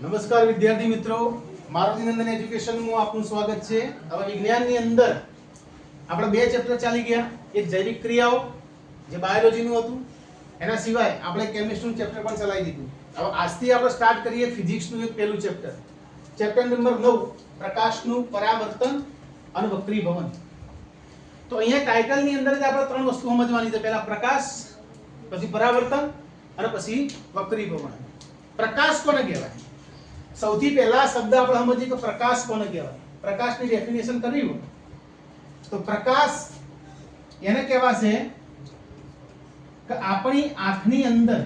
નમસ્કાર વિદ્યાર્થી મિત્રો. મારુતિ નંદન એજ્યુકેશનમાં આપનું સ્વાગત છે. હવે વિજ્ઞાનની અંદર આપણે બે ચેપ્ટર ચાલી ગયા. એક જૈવિક ક્રિયાઓ, જે બાયોલોજીનું હતું, એના સિવાય આપણે કેમિસ્ટ્રીનું ચેપ્ટર પણ ચલાવી દીધું. હવે આજથી આપણે સ્ટાર્ટ કરીએ ફિઝિક્સનું એક પહેલું ચેપ્ટર. ચેપ્ટર નંબર નવ, પ્રકાશનું પરાવર્તન અને વક્રીભવન તો અહીંયા ટાઇટલની અંદર જ આપણે ત્રણ વસ્તુ સમજવાની છે. પહેલા પ્રકાશ, પછી પરાવર્તન અને પછી વક્રીભવન પ્રકાશ કોને કહેવાય? સૌથી પહેલા શબ્દ આપણે સમજીએ કે પ્રકાશ કોને કહેવાય? પ્રકાશની ડેફિનેશન કરવી હોય. તો પ્રકાશ એને કહેવાશે કે આપણી આંખની અંદર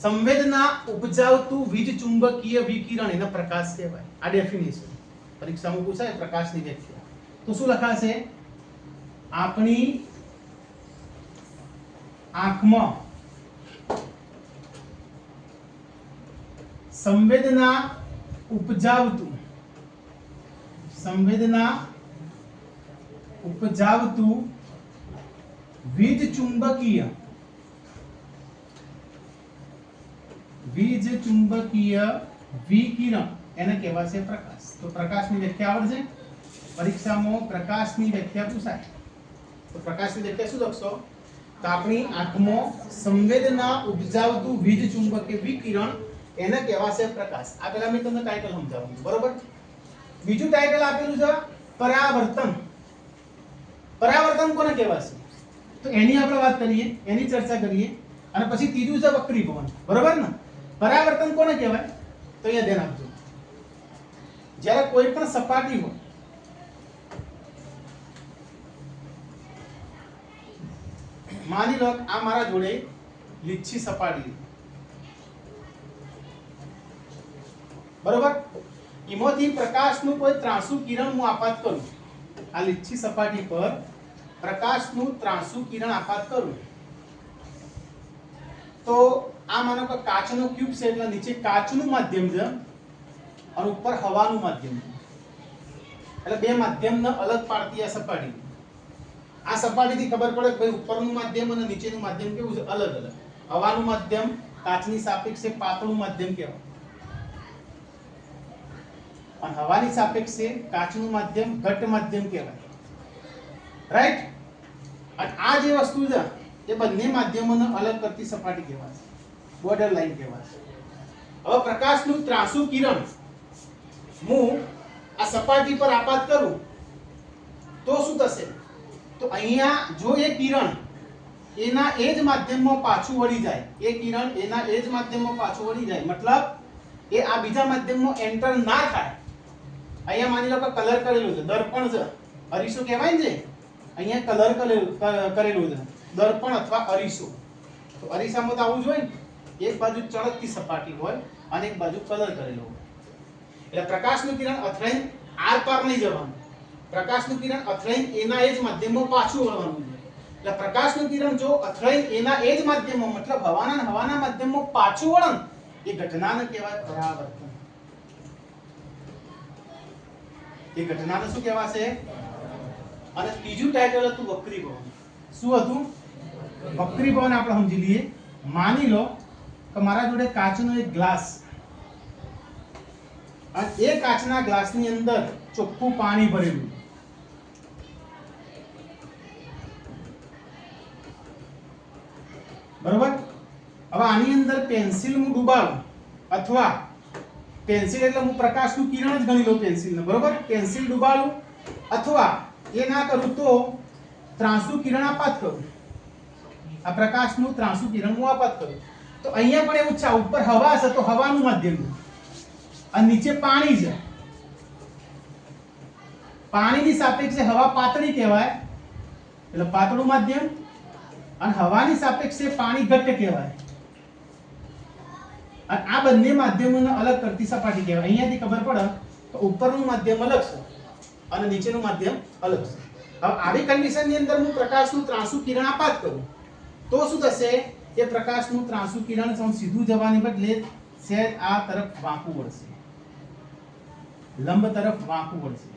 સંવેદના ઉપજાવતું વીજ ચુંબકીય વિકિરણ એને પ્રકાશ કહેવાય. આ ડેફિનેશન પરીક્ષામાં પૂછાય પ્રકાશની વ્યાખ્યા. તો શું લખાશે? આપણી આંખમાં સંવેદના ઉપજાવતું. સંવેદના ઉપજાવતું વીજ ચુંબકીય. વીજ ચુંબકીય વિકિરણ. એને કહેવાશે પ્રકાશ. તો પ્રકાશની વ્યાખ્યા આવડશે? પરીક્ષામાં પ્રકાશની વ્યાખ્યા પૂછાય. તો પ્રકાશની વ્યાખ્યા શું લખશો? તો આપણી આંખમાં સંવેદના ઉપજાવતું વીજ ચુંબકીય વિકિરણ એને કહેવાશે પ્રકાશ. આ પહેલા મેં તમને ટાઇટલ સમજાવ્યું બરોબર? બીજું ટાઇટલ આપેલું છે પરાવર્તન. પરાવર્તન કોને કહેવાશે? તો એની આપણે વાત કરીએ, એની ચર્ચા કરીએ, અને પછી ત્રીજું છે વક્રીભવન. બરોબર ને? પરાવર્તન કોને કહેવાય? તો અહીંયા ધ્યાન આપજો. જ્યારે કોઈ પણ સપાટી હોય, માની લો આ મારા જોડે લીચ્છી સપાટી બરોબર? એમાંથી પ્રકાશનું કોઈ ત્રાંસુ કિરણ હું આપાત કરું. આ લીચ્છી સપાટી પર પ્રકાશનું ત્રાંસુ કિરણ આપાત કરું. તો આ માનો કે કાચનો ક્યુબ છે એટલે નીચે કાચનું માધ્યમ છે અને ઉપર હવાનું માધ્યમ એટલે બે માધ્યમને અલગ પાડતી આ સપાટી. આ સપાટીથી ખબર પડે કે ભાઈ ઉપરનું માધ્યમ અને નીચેનું માધ્યમ કેવું છે? અલગ અલગ. હવાનું માધ્યમ કાચની સાપેક્ષે પાતળું માધ્યમ કહેવાય. અને હવાની સાપેક્ષે કાચનું માધ્યમ ઘટ માધ્યમ કહેવાય. રાઈટ અને આ જે વસ્તુ છે, એ બંને માધ્યમોને અલગ કરતી સપાટી કહેવાય બોર્ડર લાઈન કહેવાય હવે પ્રકાશનું ત્રાસુ કિરણ, હું આ સપાટી પર આપાત કરું, તો શું થશે? તો અહીંયા જો એ કિરણ એના એ જ માધ્યમમાં પાછું વળી જાય, એ કિરણ એના એ જ માધ્યમમાં પાછું વળી જાય, મતલબ એ આ બીજા માધ્યમમાં એન્ટર ના થાય. અહીંયા માની લો કે કલર કરેલું છે. દર્પણ છે. અરીસો કહેવાય ને જે? અહીંયા કલર કરેલું છે. દર્પણ અથવા અરીસો. તો અરીસામાં તો આવું જ હોય ને. એક બાજુ ચળકતી સપાટી હોય અને એક બાજુ કલર કરેલો હોય. એટલે પ્રકાશનું કિરણ અથડાઈને આર પાર નહીં જવાનું. પ્રકાશનું કિરણ અથડાઈને એના એ જ માધ્યમમાં પાછું વળવાનું એટલે પ્રકાશનું કિરણ જો અથડાઈને એના એ જ માધ્યમમાં, મતલબ હવાના હવાના માધ્યમમાં પાછું વળન એ ઘટનાને કહેવાય પરાવર્તન. એ ઘટનાને શું કહેવાશે? અને ત્રીજું ટાઇટલ હતું વક્રીભવન શું હતું? વક્રીભવન આપણે સમજી લઈએ. માની લો કે મારા જોડે કાચનો એક ગ્લાસ અને એ કાચના ગ્લાસની અંદર ચોખ્ખું પાણી ભરેલું. બરોબર? હવે આની અંદર પેન્સિલ હું ડૂબાવું અથવા પેન્સિલ એટલે હું પ્રકાશનું કિરણ જ ગણી લઉં પેન્સિલને, બરોબર? પેન્સિલ ડૂબાડું અથવા એ ના કરું તો ત્રાંસુ કિરણ આપાત કરું. આ પ્રકાશનું ત્રાંસુ કિરણ હું આપાત કરું. તો અહીંયા પણ એવું છે ઉપર હવા છે તો હવાનું માધ્યમ અને નીચે પાણી છે. પાણીની સાપેક્ષે હવા પાતળી કહેવાય, એટલે પાતળું માધ્યમ. અને હવાની સાપેક્ષે પાણી ઘટ્ટ કહેવાય. અને આ બંને માધ્યમોને અલગ કરતી સપાટી કહેવાય. અહીંયાથી ખબર પડે તો ઉપરનું માધ્યમ અલગ છે અને નીચેનું માધ્યમ અલગ છે. હવે આવી કન્ડિશનની અંદર હું પ્રકાશનું ત્રાંસુ કિરણ આપાત કરું. તો શું થશે? એ પ્રકાશનું ત્રાંસુ કિરણ સૌ સીધું જવાને બદલે સહેજ આ તરફ વાંકું વળશે. લંબ તરફ વાંકું વળશે.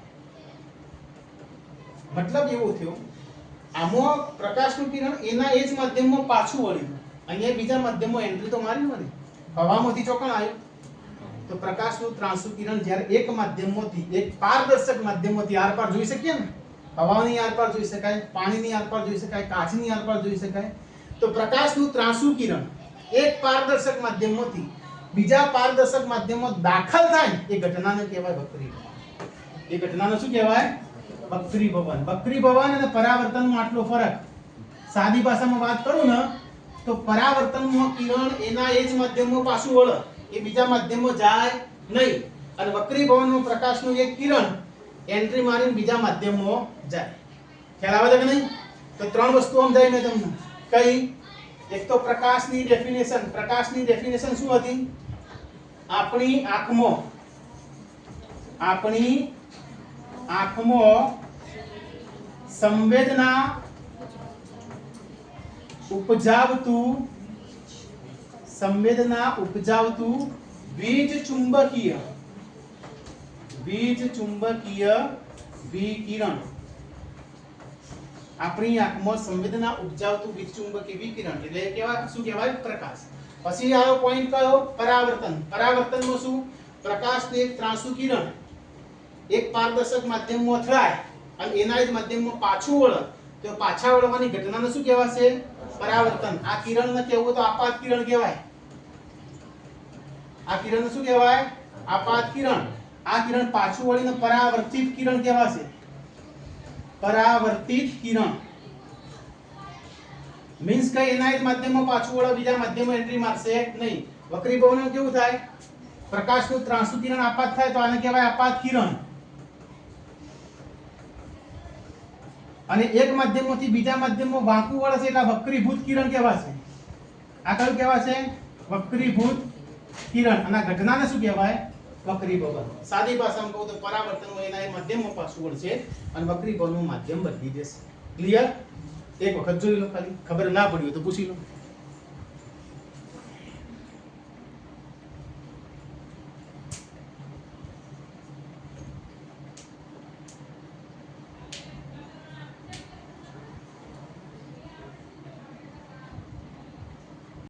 મતલબ એવો થયો, આમાં પ્રકાશનું કિરણ એના એ જ માધ્યમમાં પાછું વળ્યું. અહીંયા બીજા માધ્યમમાં એન્ટ્રી તો મારી નથી હવામાંથી ચોકણ આવ્યું તો પ્રકાશનું ત્રાંસુ કિરણ જ્યારે એક માધ્યમમાંથી એક પારદર્શક માધ્યમમાંથી આરપાર જોઈ શકીએ ને, હવાની આરપાર જોઈ શકાય, પાણીની આરપાર જોઈ શકાય, કાચની આરપાર જોઈ શકાય, તો પ્રકાશનું ત્રાંસુ કિરણ એક પારદર્શક માધ્યમમાંથી બીજા પારદર્શક માધ્યમમાં દાખલ થાય, એ ઘટનાને કહેવાય વક્રી એ ઘટનાને શું કહેવાય? વક્રીભવન વક્રીભવન અને પરાવર્તનમાં આટલો ફરક. સાદી ભાષામાં વાત કરું ને તો પરાવર્તનમાં કિરણ એના એ જ માધ્યમમાં પાછું વળે. એ બીજા માધ્યમમાં જાય નહીં. અને વક્રીભવનનો પ્રકાશનું એક કિરણ એન્ટ્રી મારીને બીજા માધ્યમમાં જાય. ખ્યાલ આવે છે કે નહીં? તો ત્રણ વસ્તુ સમજાય મેં તમને. કઈ? એક તો પ્રકાશની ડેફિનેશન પ્રકાશની ડેફિનેશન શું હતી? આપણી આંખમાં. આપણી આંખમાં સંવેદના ઉપજાવતું, સંવેદના ઉપજાવતું વીજ ચુંબકીય. વીજ ચુંબકીય વિકિરણ. આપણી આંખમાં સંવેદના ઉપજાવતું વીજ ચુંબકીય વિકિરણ. એટલે કેવા, શું કહેવાય? પ્રકાશ. પછી આવ્યો પોઈન્ટ કયો? પરાવર્તન. પરાવર્તનમાં શું? પ્રકાશને એક ત્રાંસુ કિરણ. એક પારદર્શક માધ્યમમાં અથડાય અને એના જ માધ્યમમાં પાછું વળે. તો પાછા વળવાની ઘટનાને શું કહેવાશે? પરાવર્તન. આ કિરણને કહેવું તો આપાત કિરણ કહેવાય. આ કિરણ શું કહેવાય? આપાત કિરણ. આ કિરણ પાછું વળીને પરાવર્તિત કિરણ કહેવાશે. પરાવર્તિત કિરણ. મીન્સ કે એના જ માધ્યમમાં પાછું વળો, બીજા માધ્યમમાં એન્ટ્રી મારશે? નહીં. વક્રીભવનમાં કેવું થાય? પ્રકાશનું ત્રાંસુ કિરણ આપાત થાય તો આને કહેવાય આપાત કિરણ. અને એક માધ્યમમાંથી બીજા માધ્યમમાં વાંકું વળે છે એટલે વક્રીભૂત કિરણ કહેવાશે આ કયું કહેવાશે વક્રીભૂત કિરણ. અને ઘટનાને શું કહેવાય? વક્રીભવન સાદી ભાષામાં કહું તો પરાવર્તન એના એ માધ્યમમાં પાછું વળશે અને વક્રીભવનનું માધ્યમ બદલી જશે ક્લિયર એક વખત જોઈ લો ખાલી. ખબર ના પડી હોય તો પૂછી લો.